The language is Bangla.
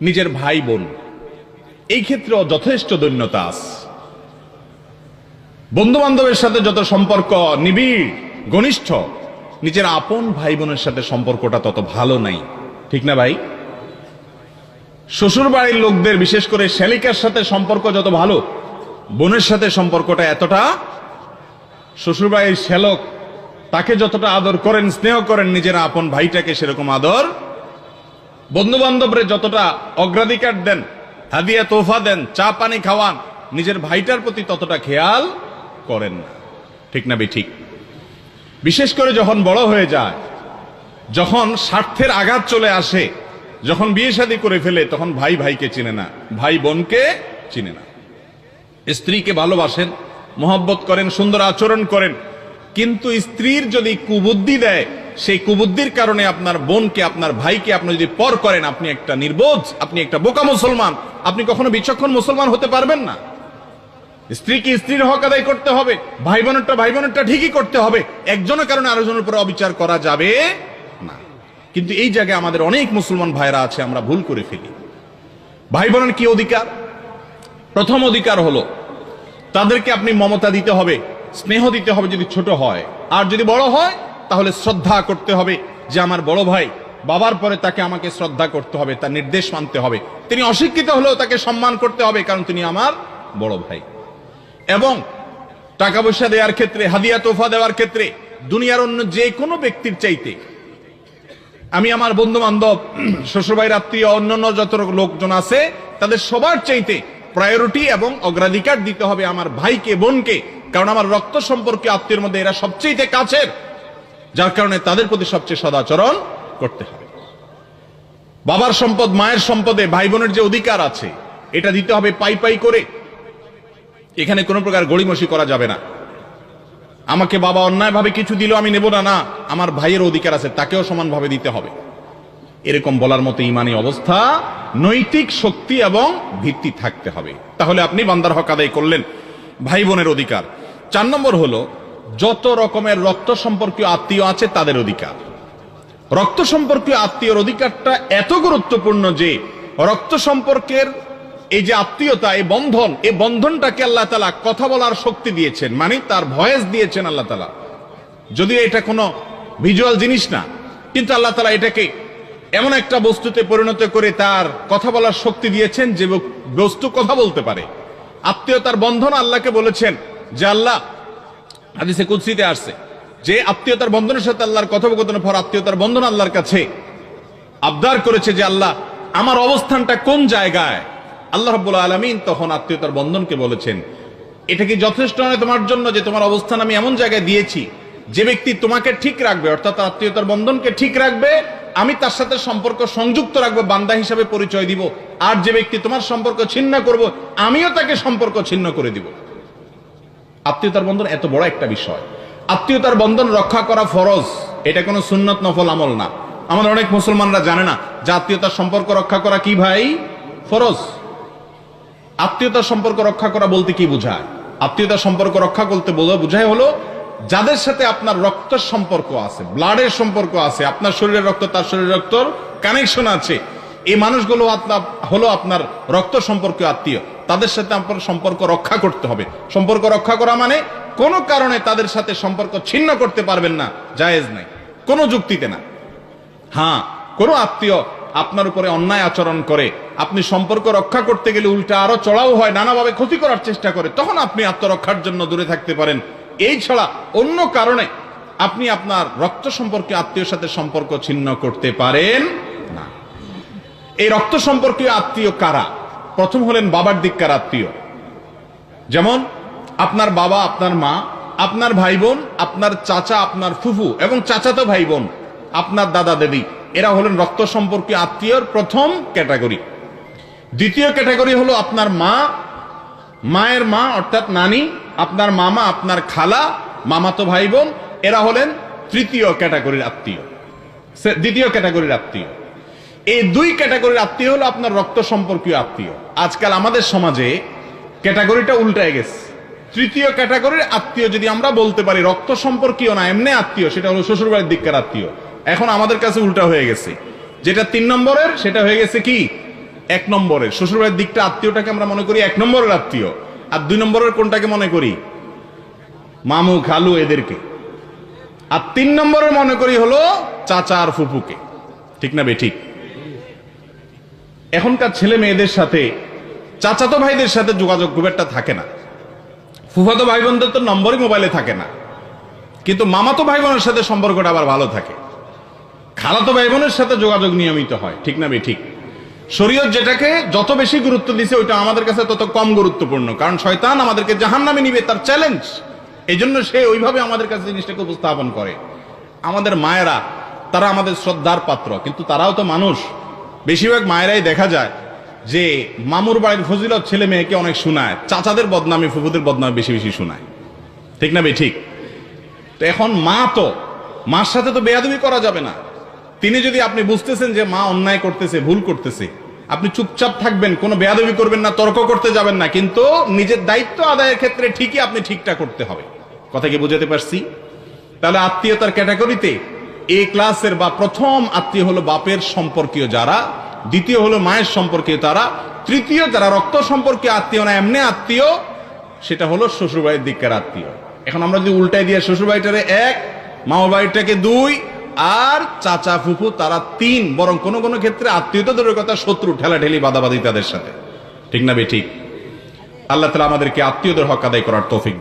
নিজের ভাই বোন এই ক্ষেত্রেও যথেষ্ট দৈন্যতা আছে। বন্ধু বান্ধবের সাথে যত সম্পর্ক নিবিড়, ঘনিষ্ঠ, নিজের আপন ভাই বোনের সাথে সম্পর্কটা তত ভালো নাই। ঠিক না ভাই? শ্বশুর বাড়ির লোকদের, বিশেষ করে শ্যালিকার সাথে সম্পর্ক যত ভালো, বোনের সাথে সম্পর্কটা এতটা শ্বশুর বাড়ির শ্যালক তাকে যতটা আদর করেন, স্নেহ করেন, নিজের আপন ভাইটাকে সেরকম আদর বন্ধু বান্ধবরে যতটা অগ্রাধিকার দেন, হাদিয়া তোফা দেন, চা, পানি খাওয়ান, নিজের ভাইটার প্রতি ততটা খেয়াল করেন না। ঠিক না ঠিক বিশেষ করে যখন বড় হয়ে যায়, যখন স্বার্থের আঘাত চলে আসে, যখন বিয়ে শাদী করে ফেলে, তখন ভাই ভাইকে চিনে না, ভাই বোনকে চিনে না। স্ত্রীকে ভালোবাসেন, মোহব্বত করেন, সুন্দর আচরণ করেন, কিন্তু স্ত্রীর যদি কুবুদ্ধি দেয় সেই কুবুদ্ধির কারণে আপনার বোনকে, আপনার ভাইকে আপনি যদি পর করেন, আপনি একটা নির্বোধ, আপনি একটা বোকা মুসলমান। আপনি কখনো বিচক্ষণ মুসলমান হতে পারবেন না। স্ত্রীকে স্ত্রীর হক আদায় করতে হবে ভাই বোনেরটা ভাই বোনেরটা ঠিকই করতে হবে। একজনের কারণে আরেকজনের উপরে অবিচার করা যাবে না। কিন্তু এই জায়গায় আমাদের অনেক মুসলমান ভাইরা আছে, আমরা ভুল করে ফেলি। ভাই বোনের কি অধিকার? প্রথম অধিকার হলো, তাদেরকে আপনি মমতা দিতে হবে, স্নেহ দিতে হবে যদি ছোট হয়। আর যদি বড় হয় তাহলে শ্রদ্ধা করতে হবে যে আমার বড় ভাই বাবার পরে তাকে আমাকে শ্রদ্ধা করতে হবে, তার নির্দেশ মানতে হবে। তিনি অশিক্ষিত হলেও তাকে সম্মান করতে হবে, কারণ তিনি আমার বড় ভাই। এবং টাকা পয়সা দেওয়ার ক্ষেত্রে, হাদিয়া তোফা দেওয়ার ক্ষেত্রে, দুনিয়ার অন্য যে কোনো ব্যক্তির চাইতে আমি আমার বন্ধু বান্ধব শ্বশুরবাড়ির আত্মীয়, অন্যান্য যত লোকজন আছে, তাদের সবার চাইতে প্রায়োরিটি এবং অগ্রাধিকার দিতে হবে আমার ভাইকে, বোনকে। কারণ আমার রক্ত সম্পর্কে আত্মীয়ের মধ্যে এরা সবচেয়ে কাছের। যার কারণে তাদের প্রতি সবচেয়ে সদাচরণ করতে হবে। বাবার সম্পদ, মায়ের সম্পদে ভাই বোনের যে অধিকার আছে, এটা দিতে হবে পাই পাই করে। এখানে কোনো প্রকার গড়িমসি করা যাবে না। আমাকে বাবা অন্যায়ভাবে কিছু দিল আমি নেব না না, আমার ভাইয়ের অধিকার আছে, তাকেও সমানভাবে দিতে হবে। এরকম বলার মতো ইমানি অবস্থা, নৈতিক শক্তি এবং ভিত্তি থাকতে হবে। তাহলে আপনি বান্দার হক আদায় করলেন ভাই বোনের অধিকার। চার নম্বর হলো যত রকমের রক্ত সম্পর্কীয় আত্মীয় আছে তাদের অধিকার। রক্ত সম্পর্কীয় আত্মীয়র অধিকারটা এত গুরুত্বপূর্ণ যে রক্ত সম্পর্কের এই যে আত্মীয়তা, এই বন্ধন, এই বন্ধনটাকে আল্লাহ তালা কথা বলার শক্তি দিয়েছেন মানে তার ভয়েস দিয়েছেন আল্লাহ তালা যদিও এটা কোনো ভিজুয়াল জিনিস না, কিন্তু আল্লাহ তালা এটাকে এমন একটা বস্তুতে পরিণত করে তার কথা বলার শক্তি দিয়েছেন যে বস্তু কথা বলতে পারে। আত্মীয়তার বন্ধন আল্লাহকে বলেছেন যে, আল্লাহ হাদিসে কুৎসিতে আসছে, যে আত্মীয়তার বন্ধনের সাথে আল্লাহর কথোপকথনের পর আত্মীয়তার বন্ধন আল্লাহর কাছে আবদার করেছে যে আল্লাহ, আমার অবস্থানটা কোন জায়গায়? আল্লাহ রাব্বুল আলামিন তখন আত্মীয়তার বন্ধনকে বলেছেন, এটা কি যথেষ্ট নয় তোমার জন্য যে তোমার অবস্থান আমি এমন জায়গায় দিয়েছি, যে ব্যক্তি তোমাকে ঠিক রাখবে, অর্থাৎ আত্মীয়তার বন্ধনকে ঠিক রাখবে, আমি তার সাথে সম্পর্ক সংযুক্ত রাখব, বান্দা হিসাবে পরিচয় দিব, আর যে ব্যক্তি তোমার সম্পর্ক ছিন্ন করব, আমিও তাকে সম্পর্ক ছিন্ন করে দিব। আত্মীয়তার বন্ধন এত বড় একটা বিষয়। আত্মীয়তার বন্ধন রক্ষা করা ফরজ, এটা কোনো সুন্নত নফল আমল না। আমাদের অনেক মুসলমানরা জানে না, যে আত্মীয়তার সম্পর্ক রক্ষা করা কি ভাই? ফরজ। আত্মীয়তার সম্পর্ক রক্ষা করা বলতে কি বোঝায়? আত্মীয়তার সম্পর্ক রক্ষা করতে বোঝায় হলো, যাদের সাথে আপনার রক্তের সম্পর্ক আছে, ব্লাডের সম্পর্ক আছে, আপনার শরীরের রক্ত, তার শরীরের রক্তর কানেকশন আছে, এই মানুষগুলো আপনার, হলো আপনার রক্ত সম্পর্কীয় আত্মীয়। তাদের সাথে আপনার সম্পর্ক রক্ষা করতে হবে। সম্পর্ক রক্ষা করা মানে কোনো কারণে তাদের সাথে সম্পর্ক ছিন্ন করতে পারবেন না, জায়েজ নাই। কোনো যুক্তিতে না। হ্যাঁ কোনো আত্মীয় আপনার উপরে অন্যায় আচরণ করে, আপনি সম্পর্ক রক্ষা করতে গেলে উল্টা আরও চড়াও হয়, নানাভাবে ক্ষতি করার চেষ্টা করে, তখন আপনি আত্মরক্ষার জন্য দূরে থাকতে পারেন। এই ছাড়া অন্য কারণে আপনি আপনার রক্ত সম্পর্কে আত্মীয়র সাথে সম্পর্ক ছিন্ন করতে পারেন না। এই রক্ত সম্পর্কীয় আত্মীয় কারা? প্রথম হলেন বাবার দিককার আত্মীয়। যেমন, আপনার বাবা, আপনার মা, আপনার ভাই বোন আপনার চাচা, আপনার ফুফু, এবং চাচাতো ভাই বোন আপনার দাদা দেবী এরা হলেন রক্ত সম্পর্কে আত্মীয়র প্রথম ক্যাটাগরি। দ্বিতীয় ক্যাটাগরি হলো আপনার মা, মায়ের মা, অর্থাৎ নানি, আপনার মামা, আপনার খালা, মামাতো ভাই বোন এরা হলেন তৃতীয় ক্যাটাগরির আত্মীয়। দ্বিতীয় ক্যাটাগরির আত্মীয়। এই দুই ক্যাটাগরির আত্মীয় হলো আপনার রক্ত সম্পর্কীয় আত্মীয়। আজকাল আমাদের সমাজে ক্যাটাগরিটা উল্টায় গেছে। তৃতীয় ক্যাটাগরির আত্মীয় যদি আমরা বলতে পারি রক্ত সম্পর্কীয় না, এমনি আত্মীয়, সেটা হলো শ্বশুরবাড়ির দিককার আত্মীয়। এখন আমাদের কাছে উল্টা হয়ে গেছে। যেটা তিন নম্বরের, সেটা হয়ে গেছে কি? এক নম্বরের। শ্বশুরবাড়ির দিকটা আত্মীয়টাকে আমরা মনে করি এক নম্বরের আত্মীয়। আর দুই নম্বরের কোনটাকে মনে করি? মামু, খালু এদেরকে। আর তিন নম্বরের মনে করি হলো চাচা আর ফুপুকে ঠিক না বে, ঠিক? এখনকার ছেলে মেয়েদের সাথে, চাচাতো ভাইদের সাথে যোগাযোগ খুব একটা থাকে না। ফুফাতো ভাই বোনদের তো নম্বরই মোবাইলে থাকে না। কিন্তু মামাতো ভাই বোনের সাথে সম্পর্কটা আবার ভালো থাকে। খালাতো ভাই বোনের সাথে যোগাযোগ নিয়মিত হয়, ঠিক না বে ঠিক। শরীয়ত যেটাকে যত বেশি গুরুত্ব দিছে, ওইটা আমাদের কাছে তত কম গুরুত্বপূর্ণ। কারণ শয়তান আমাদেরকে জাহান নামে নিবে, তার চ্যালেঞ্জ এই জন্য সে ওইভাবে আমাদের কাছে জিনিসটাকে উপস্থাপন করে। আমাদের মায়েরা, তারা আমাদের শ্রদ্ধার পাত্র, কিন্তু তারাও তো মানুষ। বেশিরভাগ মায়েরাই দেখা যায় যে মামুর বাড়ির ফজিলত ছেলে মেয়েকে অনেক শোনায়, চাচাদের বদনামে, ফুফুদের বদনামে বেশি বেশি শোনায়। ঠিক না বে ঠিক। তো এখন মা তো, মার সাথে তো বেয়াদবি করা যাবে না। তিনি যদি আপনি বুঝতেছেন যে মা অন্যায় করতেছে, ভুল করতেছে, আপনি চুপচাপ থাকবেন, কোনো বেয়াদবি করবেন না, তর্ক করতে যাবেন না, কিন্তু নিজের দায়িত্ব আদায়ের ক্ষেত্রে ঠিকই আপনি ঠিকটা করতে হবে। কথা কি বুঝাতে পারছি? তাহলে আত্মীয়তার ক্যাটাগরিতে এ ক্লাসের বা প্রথম আত্মীয় হলো বাপের সম্পর্কীয় যারা, দ্বিতীয় হলো মায়ের সম্পর্কীয় তারা, তৃতীয় যারা রক্ত সম্পর্কীয় আত্মীয় না, এমনি আত্মীয়, সেটা হলো শ্বশুরবাড়ির দিককার আত্মীয়। এখন আমরা যদি উল্টাই দিয়ে শ্বশুরবাড়িটারে এক মামা বাড়িটাকে দুই, আর চাচা ফুফু তারা তিন, বরং কোন কোন ক্ষেত্রে আত্মীয়তা দূরের কথা, শত্রু ঠেলাঠেলি বাদাবাদি তাদের সাথে। ঠিক না বে ঠিক? আল্লাহ তালা আমাদেরকে আত্মীয়দের হক আদায় করার তৌফিক